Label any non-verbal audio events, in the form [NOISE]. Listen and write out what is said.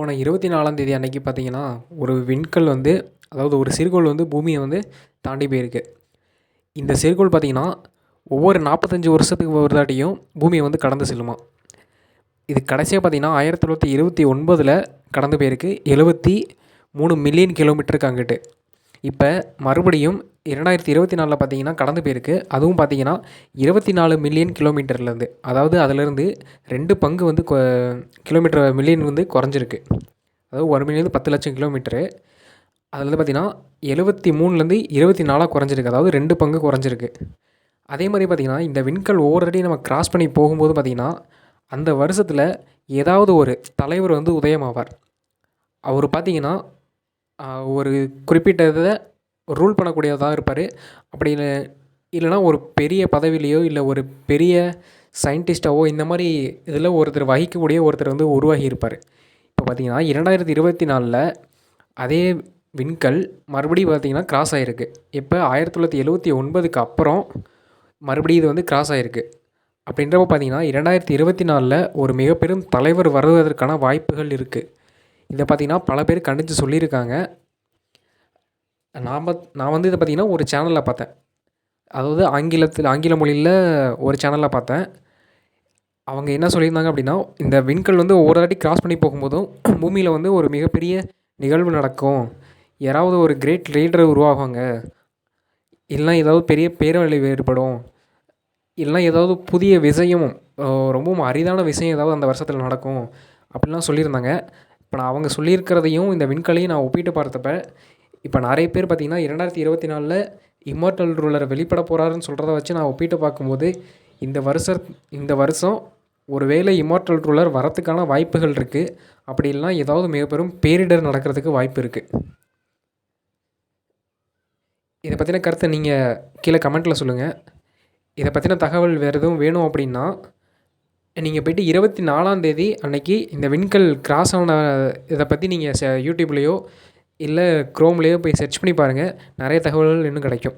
போன இருபத்தி நாலாந்தேதி அன்னைக்கு பார்த்தீங்கன்னா ஒரு விண்கல் வந்து அதாவது ஒரு சிறுகோள் வந்து பூமியை வந்து தாண்டி போயிருக்கு. இந்த சிறுகோள் பார்த்தீங்கன்னா ஒவ்வொரு நாற்பத்தஞ்சு வருஷத்துக்கு ஒரு தாட்டியும் பூமியை வந்து கடந்து செல்லுமா? இது கடைசியாக பார்த்தீங்கன்னா ஆயிரத்தி தொள்ளாயிரத்தி இருபத்தி ஒன்பதில் கடந்து போயிருக்கு. எழுபத்தி மூணு மில்லியன் கிலோமீட்டருக்கு அங்கிட்டு. இப்போ மறுபடியும் இரண்டாயிரத்தி இருபத்தி நாலில் பார்த்தீங்கன்னா கடந்து போயிருக்கு அதுவும் பார்த்தீங்கன்னா இருபத்தி நாலு மில்லியன் கிலோமீட்டர்லேருந்து. அதாவது அதிலேருந்து ரெண்டு பங்கு வந்து கொ கிலோமீட்டர் மில்லியன் வந்து குறைஞ்சிருக்கு. அதாவது ஒரு மில்லியன் பத்து லட்சம் கிலோமீட்டரு. அதில் வந்து பார்த்திங்கன்னா எழுபத்தி மூணுலேருந்து இருபத்தி நாலாக குறைஞ்சிருக்கு. அதாவது ரெண்டு பங்கு குறைஞ்சிருக்கு. அதே மாதிரி பார்த்திங்கன்னா இந்த விண்கல் ஒவ்வொரு நம்ம கிராஸ் பண்ணி போகும்போது பார்த்திங்கன்னா அந்த வருஷத்தில் ஏதாவது ஒரு தலைவர் வந்து உதயமாவார். அவர் பார்த்திங்கன்னா ஒரு குறிப்பிட்ட இதை ரூல் பண்ணக்கூடியதாக இருப்பார். அப்படி இல்லை இல்லைனா ஒரு பெரிய பதவியிலையோ இல்லை ஒரு பெரிய சயின்டிஸ்ட்டாவோ இந்த மாதிரி இதில் ஒருத்தர் வகிக்கக்கூடிய ஒருத்தர் வந்து உருவாகி இருப்பார். இப்போ பார்த்திங்கன்னா இரண்டாயிரத்தி இருபத்தி நாலில் அதே விண்கல் மறுபடியும் பார்த்திங்கன்னா கிராஸ் ஆகிருக்கு இப்போ ஆயிரத்தி தொள்ளாயிரத்தி எழுபத்தி ஒன்பதுக்கு அப்புறம் மறுபடியும் இது வந்து கிராஸ் ஆகிருக்கு அப்படின்றப்ப பார்த்திங்கன்னா இரண்டாயிரத்தி இருபத்தி நாலில் ஒரு மிகப்பெரும் தலைவர் வருவதற்கான வாய்ப்புகள் இருக்குது இதை பார்த்திங்கன்னா பல பேர் கண்டித்து சொல்லியிருக்காங்க. நான் பத் நான் வந்து இதை பார்த்திங்கன்னா ஒரு சேனலில் பார்த்தேன். அதாவது ஆங்கிலத்தில் ஆங்கில மொழியில் ஒரு சேனலில் பார்த்தேன். அவங்க என்ன சொல்லியிருந்தாங்க அப்படின்னா இந்த விண்கல் வந்து ஒவ்வொரு வாட்டி கிராஸ் பண்ணி போகும்போதும் [CLEARS THROAT] பூமியில் வந்து ஒரு மிகப்பெரிய நிகழ்வு நடக்கும். யாராவது ஒரு கிரேட் லீடர் உருவாகுவாங்க இல்லைனா ஏதாவது பெரிய பேரழிவு ஏற்படும். இல்லைனா ஏதாவது புதிய விஷயம் ரொம்பவும் அரிதான விஷயம் ஏதாவது அந்த வருஷத்தில் நடக்கும். அப்படிலாம் சொல்லியிருந்தாங்க. இப்போ நான் அவங்க சொல்லியிருக்கிறதையும் இந்த விண்கலையும் நான் ஒப்பிட்டு பார்த்தப்ப இப்போ நிறைய பேர் பார்த்திங்கன்னா இரண்டாயிரத்தி இருபத்தி நாலில் இம்மோர்டல் ரூலரை வெளிப்பட போகிறாருன்னு சொல்கிறத வச்சு நான் ஒப்பிட்டு பார்க்கும்போது இந்த வருஷம் இந்த வருஷம் ஒரு வேளை ரூலர் வரத்துக்கான வாய்ப்புகள் இருக்குது அப்படி இல்லைனா ஏதாவது மிகப்பெரும் பேரிடர் நடக்கிறதுக்கு வாய்ப்பு இருக்குது இதை பற்றின கருத்தை நீங்கள் கீழே கமெண்ட்டில் சொல்லுங்கள் இதை பற்றின தகவல் வேறு எதுவும் வேணும் அப்படின்னா நீங்கள் போய்ட்டு இருபத்தி நாலாந்தேதி அன்னைக்கு இந்த விண்கல் கிராஸ் ஆன இதை பற்றி நீங்கள் ச யூடியூப்லேயோ இல்லை க்ரோம்லேயோ போய் சர்ச் பண்ணி பாருங்கள் நிறைய தகவல்கள் இன்னும் கிடைக்கும்.